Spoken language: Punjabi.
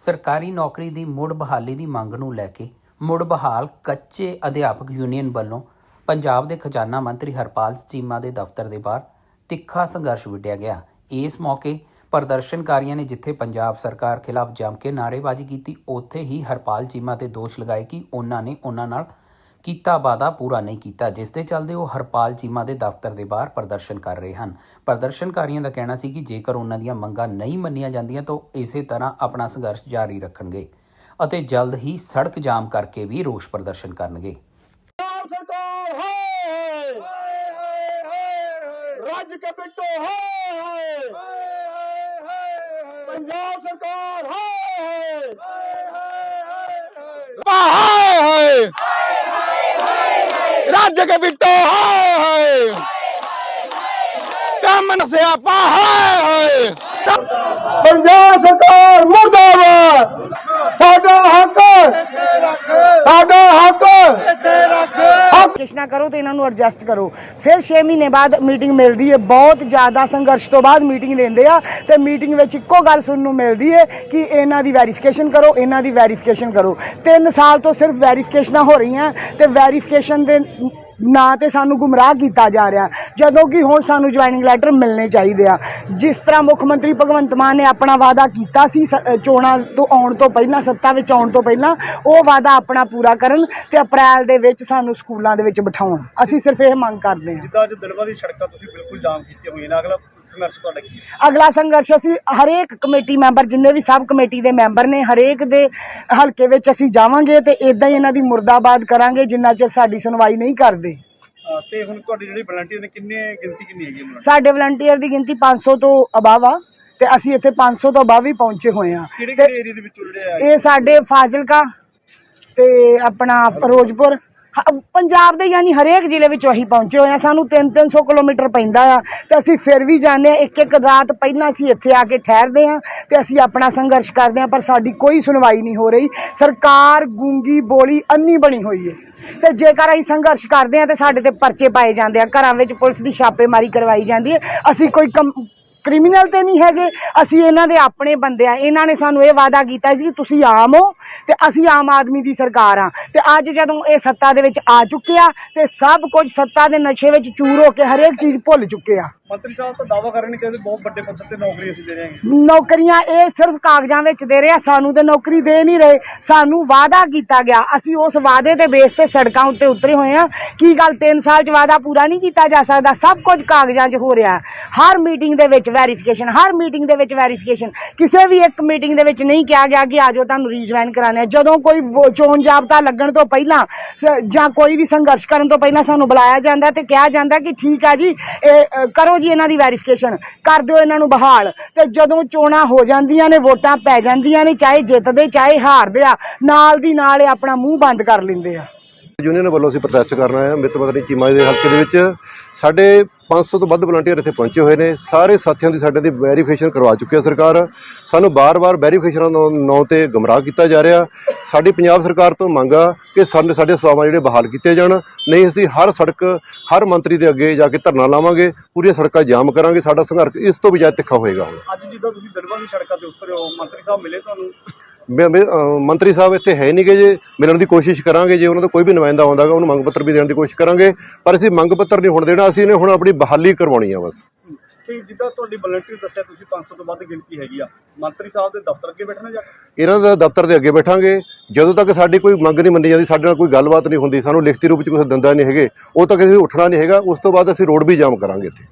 ਸਰਕਾਰੀ ਨੌਕਰੀ ਦੀ ਮੁੜ ਬਹਾਲੀ ਦੀ ਮੰਗ ਨੂੰ ਲੈ ਕੇ ਮੁੜ ਬਹਾਲ ਕੱਚੇ ਅਧਿਆਪਕ ਯੂਨੀਅਨ ਵੱਲੋਂ ਪੰਜਾਬ ਦੇ ਖਜ਼ਾਨਾ ਮੰਤਰੀ ਹਰਪਾਲ ਚੀਮਾ ਦੇ ਦਫ਼ਤਰ ਦੇ ਬਾਹਰ ਤਿੱਖਾ ਸੰਘਰਸ਼ ਵਿੱਢਿਆ ਗਿਆ। ਇਸ ਮੌਕੇ ਪ੍ਰਦਰਸ਼ਨਕਾਰੀਆਂ ਨੇ ਜਿੱਥੇ ਪੰਜਾਬ ਸਰਕਾਰ ਖਿਲਾਫ ਜੰਮ ਕੇ ਨਾਅਰੇਬਾਜ਼ੀ ਕੀਤੀ, ਉੱਥੇ ਹੀ ਹਰਪਾਲ ਚੀਮਾ ਤੇ ਦੋਸ਼ ਲਗਾਏ ਕਿ ਉਹਨਾਂ ਨੇ ਉਹਨਾਂ ਨਾਲ ਕੀਤਾ ਵਾਅਦਾ ਪੂਰਾ ਨਹੀਂ ਕੀਤਾ ਜਿਸ ਦੇ ਚੱਲਦੇ ਉਹ ਹਰਪਾਲ ਚੀਮਾ ਦੇ ਦਫ਼ਤਰ ਦੇ ਬਾਹਰ ਪ੍ਰਦਰਸ਼ਨ ਕਰ ਰਹੇ ਹਨ ਪ੍ਰਦਰਸ਼ਨਕਾਰੀਆਂ ਦਾ ਕਹਿਣਾ ਸੀ ਕਿ ਜੇਕਰ ਉਹਨਾਂ ਦੀਆਂ ਮੰਗਾਂ ਨਹੀਂ ਮੰਨੀਆਂ ਜਾਂਦੀਆਂ ਤਾਂ ਇਸੇ ਤਰ੍ਹਾਂ ਆਪਣਾ ਸੰਘਰਸ਼ ਜਾਰੀ ਰੱਖਣਗੇ ਅਤੇ ਜਲਦ ਹੀ ਸੜਕ ਜਾਮ ਕਰਕੇ ਵੀ ਰੋਸ ਪ੍ਰਦਰਸ਼ਨ ਕਰਨਗੇ ਸਰਕਾਰ ਹਾਏ ਰੱਜ ਕੇ ਬਿੱਟੋ ਪੰਜਾਬ ਸਰਕਾਰ ਹਾਏ ਹਾਏ ਰੱਜ ਕੇ ਬਿੱਟੋ ਹਾਏ ਕੰਮ ਨਸਿਆਪਾ ਹਾਏ ਪੰਜਾਬ ਸਰਕਾਰ ਮੁਰਦਾਬਾਦ। ਸਾਡਾ ਹੱਕ ਸਾਡਾ ਹੱਕ ਹੱਕ ਕਿਸ਼ਨਾ ਕਰੋ ਤੇ ਇਹਨਾਂ ਨੂੰ ਐਡਜਸਟ ਕਰੋ। ਫਿਰ 6 ਮਹੀਨੇ ਬਾਅਦ ਮੀਟਿੰਗ ਮਿਲਦੀ ਹੈ ਬਹੁਤ ਜ਼ਿਆਦਾ ਸੰਘਰਸ਼ ਤੋਂ ਬਾਅਦ ਮੀਟਿੰਗ ਲੈਂਦੇ ਆ ਤੇ ਮੀਟਿੰਗ ਵਿੱਚ ਇੱਕੋ ਗੱਲ ਸੁਣਨ ਨੂੰ ਮਿਲਦੀ ਹੈ ਕਿ ਇਹਨਾਂ ਦੀ ਵੈਰੀਫਿਕੇਸ਼ਨ ਕਰੋ, ਇਹਨਾਂ ਦੀ ਵੈਰੀਫਿਕੇਸ਼ਨ ਕਰੋ। 3 ਸਾਲ ਤੋਂ ਸਿਰਫ ਵੈਰੀਫਿਕੇਸ਼ਨਾਂ ਹੋ ਰਹੀਆਂ ਤੇ ਵੈਰੀਫਿਕੇਸ਼ਨ ਦੇ ਨਾ ਤੇ ਸਾਨੂੰ ਗੁੰਮਰਾਹ ਕੀਤਾ ਜਾ ਰਿਹਾ। ਜਦੋਂ ਕਿ ਹੁਣ ਸਾਨੂੰ ਜੁਆਇਨਿੰਗ ਲੈਟਰ ਮਿਲਣੇ ਚਾਹੀਦੇ ਆ। ਜਿਸ ਤਰ੍ਹਾਂ ਮੁੱਖ ਮੰਤਰੀ ਭਗਵੰਤ ਮਾਨ ਨੇ ਆਪਣਾ ਵਾਅਦਾ ਕੀਤਾ ਸੀ, ਸ- ਚੋਣਾਂ ਤੋਂ ਆਉਣ ਤੋਂ ਪਹਿਲਾਂ, ਸੱਤਾ ਵਿੱਚ ਆਉਣ ਤੋਂ ਪਹਿਲਾਂ, ਉਹ ਵਾਅਦਾ ਆਪਣਾ ਪੂਰਾ ਕਰਨ ਤੇ ਅਪ੍ਰੈਲ ਦੇ ਵਿੱਚ ਸਾਨੂੰ ਸਕੂਲਾਂ ਦੇ ਵਿੱਚ ਬਿਠਾਉਣ। ਅਸੀਂ ਸਿਰਫ ਇਹ ਮੰਗ ਕਰਦੇ ਹਾਂ। ਜਿੱਦਾਂ ਅੱਜ ਦਿਲਵਾ ਦੀ ਸੜਕਾਂ ਤੁਸੀਂ ਬਿਲਕੁਲ ਜਾਮ ਕੀਤੀਆਂ ਹੋਈਆਂ ਨੇ। ਅਗਲਾ ਸੰਘਰਸ਼ ਤੁਹਾਡਾ ਕੀ ਹੈ? ਅਗਲਾ ਸੰਘਰਸ਼ ਅਸੀਂ ਹਰੇਕ ਕਮੇਟੀ ਮੈਂਬਰ ਜਿੰਨੇ ਵੀ ਸਬ ਕਮੇਟੀ ਦੇ ਮੈਂਬਰ ਨੇ ਹਰੇਕ ਦੇ ਹਲਕੇ ਵਿੱਚ ਅਸੀਂ ਜਾਵਾਂਗੇ ਤੇ ਇਦਾਂ ਹੀ ਇਹਨਾਂ ਦੀ ਮੁਰਦਾਬਾਦ ਕਰਾਂਗੇ ਜਿੰਨਾ ਚਿਰ ਸਾਡੀ ਸੁਣਵਾਈ ਨਹੀਂ ਕਰਦੇ। ਅਹ ਤੇ ਹੁਣ ਤੁਹਾਡੀ ਜਿਹੜੀ ਵਲੰਟੀਅਰ ਨੇ ਕਿੰਨੇ ਗਿਣਤੀ ਕਿੰਨੀ ਹੈਗੀ ਉਹਨਾਂ ਦੀ ਸਾਡੇ ਵਲੰਟੀਅਰ ਦੀ ਗਿਣਤੀ 500 ਤੋਂ ਅਬਾਵ ਆ ਤੇ ਅਸੀਂ ਇੱਥੇ 500 ਤੋਂ ਅਬਾਵ ਹੀ ਪਹੁੰਚੇ ਹੋਏ ਆ ਕਿਹੜੇ ਕਿਹੜੇ ਏਰੀਆ ਦੇ ਵਿੱਚੋਂ ਜਿਹੜੇ ਆ ਇਹ ਸਾਡੇ ਫਾਜ਼ਿਲਕਾ ਤੇ ਆਪਣਾ ਫਿਰੋਜ਼ਪੁਰ। ਪੰਜਾਬ ਦੇ ਯਾਨੀ ਹਰੇਕ ਜ਼ਿਲ੍ਹੇ ਵਿੱਚੋਂ ਅਸੀਂ ਪਹੁੰਚੇ ਹੋਏ ਆ ਸਾਨੂੰ 3-300 ਕਿਲੋਮੀਟਰ ਪੈਂਦਾ ਆ ਤੇ ਅਸੀਂ ਫਿਰ ਵੀ ਜਾਂਦੇ ਆ ਇੱਕ ਇੱਕ ਰਾਤ ਪਹਿਲਾਂ ਅਸੀਂ ਇੱਥੇ ਆ ਕੇ ਠਹਿਰਦੇ ਆ ਤੇ ਅਸੀਂ ਆਪਣਾ ਸੰਘਰਸ਼ ਕਰਦੇ ਆ ਪਰ ਸਾਡੀ ਕੋਈ ਸੁਣਵਾਈ ਨਹੀਂ ਹੋ ਰਹੀ। ਸਰਕਾਰ ਗੂੰਗੀ ਬੋਲੀ ਅੰਨੀ ਬਣੀ ਹੋਈ ਹੈ ਤੇ ਜੇਕਰ ਅਸੀਂ ਸੰਘਰਸ਼ ਕਰਦੇ ਆ ਤੇ ਸਾਡੇ ਤੇ ਪਰਚੇ ਪਾਏ ਜਾਂਦੇ ਆ। ਘਰਾਂ ਵਿੱਚ ਪੁਲਿਸ ਦੀ ਛਾਪੇਮਾਰੀ ਕਰਵਾਈ ਜਾਂਦੀ ਹੈ। ਅਸੀਂ ਕੋਈ ਕੰਮ ਕ੍ਰਿਮੀਨਲ ਤੇ ਨਹੀਂ ਹੈਗੇ। ਅਸੀਂ ਇਹਨਾਂ ਦੇ ਆਪਣੇ ਬੰਦੇ ਆ। ਇਹਨਾਂ ਨੇ ਸਾਨੂੰ ਇਹ ਵਾਅਦਾ ਕੀਤਾ ਸੀ ਕਿ ਤੁਸੀਂ ਆਮ ਹੋ ਤੇ ਅਸੀਂ ਆਮ ਆਦਮੀ ਦੀ ਸਰਕਾਰ ਆ। ਤੇ ਅੱਜ ਜਦੋਂ ਇਹ ਸੱਤਾ ਦੇ ਵਿੱਚ ਆ ਚੁੱਕੇ ਆ ਤੇ ਸਭ ਕੁਝ ਸੱਤਾ ਦੇ ਨਸ਼ੇ ਵਿੱਚ ਚੂਰ ਹੋ ਕੇ ਹਰੇਕ ਚੀਜ਼ ਭੁੱਲ ਚੁੱਕੇ ਆ। ਮੰਤਰੀ ਸਾਹਿਬ ਤਾਂ ਦਾਅਵਾ ਕਰ ਰਹੇ ਨੇ ਕਿ ਬਹੁਤ ਵੱਡੇ ਪੱਧਰ ਤੇ ਨੌਕਰੀ ਅਸੀਂ ਦੇ ਰਹੇ ਹਾਂ ਨੌਕਰੀਆਂ ਇਹ ਸਿਰਫ ਕਾਗਜ਼ਾਂ ਵਿੱਚ ਦੇ ਰਹੇ ਆ ਸਾਨੂੰ ਤੇ ਨੌਕਰੀ ਦੇ ਨਹੀਂ ਰਹੇ। ਸਾਨੂੰ ਵਾਅਦਾ ਕੀਤਾ ਗਿਆ। ਅਸੀਂ ਉਸ ਵਾਅਦੇ ਦੇ ਬੇਸ ਤੇ ਸੜਕਾਂ ਉੱਤੇ ਉਤਰੇ ਹੋਏ ਆ। ਕੀ ਗੱਲ 3 ਸਾਲ ਚ ਵਾਅਦਾ ਪੂਰਾ ਨਹੀਂ ਕੀਤਾ ਜਾ ਸਕਦਾ? ਸਭ ਕੁਝ ਕਾਗਜ਼ਾਂ 'ਚ ਹੋ ਰਿਹਾ। ਹਰ ਮੀਟਿੰਗ ਦੇ ਵਿੱਚ ਵੈਰੀਫਿਕੇਸ਼ਨ ਹਰ ਮੀਟਿੰਗ ਦੇ ਵਿੱਚ ਵੈਰੀਫਿਕੇਸ਼ਨ। ਕਿਸੇ ਵੀ ਇੱਕ ਮੀਟਿੰਗ ਦੇ ਵਿੱਚ ਨਹੀਂ ਕਿਹਾ ਗਿਆ ਕਿ ਆਜੋ ਤੁਹਾਨੂੰ ਰੀਜੁਆਇਨ ਕਰਾਣੇ ਜਦੋਂ ਕੋਈ ਚੋਣ ਜਾਬਤਾ ਲੱਗਣ ਤੋਂ ਪਹਿਲਾਂ ਜਾਂ ਕੋਈ ਵੀ ਸੰਘਰਸ਼ ਕਰਨ ਤੋਂ ਪਹਿਲਾਂ ਸਾਨੂੰ ਬੁਲਾਇਆ ਜਾਂਦਾ ਤੇ ਕਿਹਾ ਜਾਂਦਾ ਕਿ ਠੀਕ ਆ ਜੀ ਇਹ ਅ, ਕਰੋ ਜੀ ਇਹਨਾਂ ਦੀ ਵੈਰੀਫਿਕੇਸ਼ਨ ਕਰ ਦਿਓ ਇਹਨਾਂ ਨੂੰ ਬਹਾਲ। ਤੇ ਜਦੋਂ ਚੋਣਾਂ ਹੋ ਜਾਂਦੀਆਂ ਨੇ, ਵੋਟਾਂ ਪੈ ਜਾਂਦੀਆਂ ਨੇ, ਚਾਹੇ ਜਿੱਤਦੇ, ਚਾਹੇ ਹਾਰਦੇ ਆ, ਨਾਲ ਦੀ ਨਾਲ ਇਹ ਆਪਣਾ ਮੂੰਹ ਬੰਦ ਕਰ ਲੈਂਦੇ ਆ। ਯੂਨੀਅਨ ਵੱਲੋਂ ਅਸੀਂ ਪ੍ਰੋਟੈਸਟ ਕਰਨ ਆਏ ਹਾਂ ਚੀਮਾ ਦੇ ਹਲਕੇ ਦੇ ਵਿੱਚ। ਸਾਡੇ 500 ਤੋਂ ਵੱਧ ਵਲੰਟੀਅਰ ਇੱਥੇ ਪਹੁੰਚੇ ਹੋਏ ਨੇ। ਸਾਰੇ ਸਾਥੀਆਂ ਦੀ ਸਾਡੇ ਦੀ ਵੈਰੀਫਿਕੇਸ਼ਨ ਕਰਵਾ ਚੁੱਕੀ ਹੈ ਸਰਕਾਰ। ਸਾਨੂੰ ਬਾਰ-ਬਾਰ ਵੈਰੀਫਿਕੇਸ਼ਨਾਂ ਦੇ ਨਾਂ ਤੇ ਗਮਰਾਹ ਕੀਤਾ ਜਾ ਰਿਹਾ। ਸਾਡੀ ਪੰਜਾਬ ਸਰਕਾਰ ਤੋਂ ਮੰਗ ਆ ਕਿ ਸਾਡੇ ਸਾਡੇ ਸੇਵਾਵਾਂ ਜਿਹੜੇ ਬਹਾਲ ਕੀਤੇ ਜਾਣ। ਨਹੀਂ, ਅਸੀਂ ਹਰ ਸੜਕ, ਹਰ ਮੰਤਰੀ ਦੇ ਅੱਗੇ ਜਾ ਕੇ ਧਰਨਾ ਲਾਵਾਂਗੇ। ਪੂਰੀਆਂ ਸੜਕਾਂ ਜਾਮ ਕਰਾਂਗੇ। ਸਾਡਾ ਸੰਘਰਸ਼ ਇਸ ਤੋਂ ਵੀ ਜ਼ਿਆਦਾ ਤਿੱਖਾ ਹੋਏਗਾ ਹੁਣ। ਅੱਜ ਜਿੱਦਾਂ ਤੁਸੀਂ ਦਿਲਵਾ ਦੀ ਸੜਕਾਂ ਤੇ ਉਤਰੇ ਹੋ, ਮੰਤਰੀ ਸਾਹਿਬ ਮਿਲੇ ਤੁਹਾਨੂੰ? ਮੰਤਰੀ ਸਾਹਿਬ ਇੱਥੇ ਹੈ ਨਹੀਂਗੇ ਜੇ। ਮਿਲਣ ਦੀ ਕੋਸ਼ਿਸ਼ ਕਰਾਂਗੇ ਜੇ ਉਹਨਾਂ ਦਾ ਕੋਈ ਵੀ ਨੁਮਾਇੰਦਾ ਆਉਂਦਾ ਗਾ ਉਹਨੂੰ ਮੰਗ ਪੱਤਰ ਵੀ ਦੇਣ ਦੀ ਕੋਸ਼ਿਸ਼ ਕਰਾਂਗੇ। ਪਰ ਅਸੀਂ ਮੰਗ ਪੱਤਰ ਨਹੀਂ ਹੁਣ ਦੇਣਾ ਅਸੀਂ ਨੇ ਹੁਣ ਆਪਣੀ ਬਹਾਲੀ ਕਰਵਾਉਣੀ ਆ ਬਸ। ਤੇ ਜਿੱਦਾਂ ਤੁਹਾਡੀ ਵਲੰਟੀਅਰ ਦੱਸਿਆ ਤੁਸੀਂ 500 ਤੋਂ ਵੱਧ ਗਿਣਤੀ ਹੈਗੀ ਆ। ਮੰਤਰੀ ਸਾਹਿਬ ਦੇ ਦਫ਼ਤਰ ਅੱਗੇ ਬੈਠਣਾ ਜਾ? ਕੇ ਇਹਨਾਂ ਦਾ ਦਫ਼ਤਰ ਦੇ ਅੱਗੇ ਬੈਠਾਂਗੇ। ਜਦੋਂ ਤੱਕ ਸਾਡੀ ਕੋਈ ਮੰਗ ਨਹੀਂ ਮੰਨੀ ਜਾਂਦੀ ਸਾਡੇ ਨਾਲ ਕੋਈ ਗੱਲਬਾਤ ਨਹੀਂ ਹੁੰਦੀ ਸਾਨੂੰ ਲਿਖਤੀ ਰੂਪ ਚ ਕੁਝ ਦਿੰਦਾ ਨਹੀਂ ਹੈਗੇ ਉਦੋਂ ਤੱਕ ਅਸੀਂ ਉੱਠਣਾ ਨਹੀਂ ਹੈਗਾ। ਉਸ ਤੋਂ ਬਾਅਦ ਅਸੀਂ ਰੋਡ ਵੀ ਜਾਮ ਕਰਾਂਗੇ ਇੱਥੇ।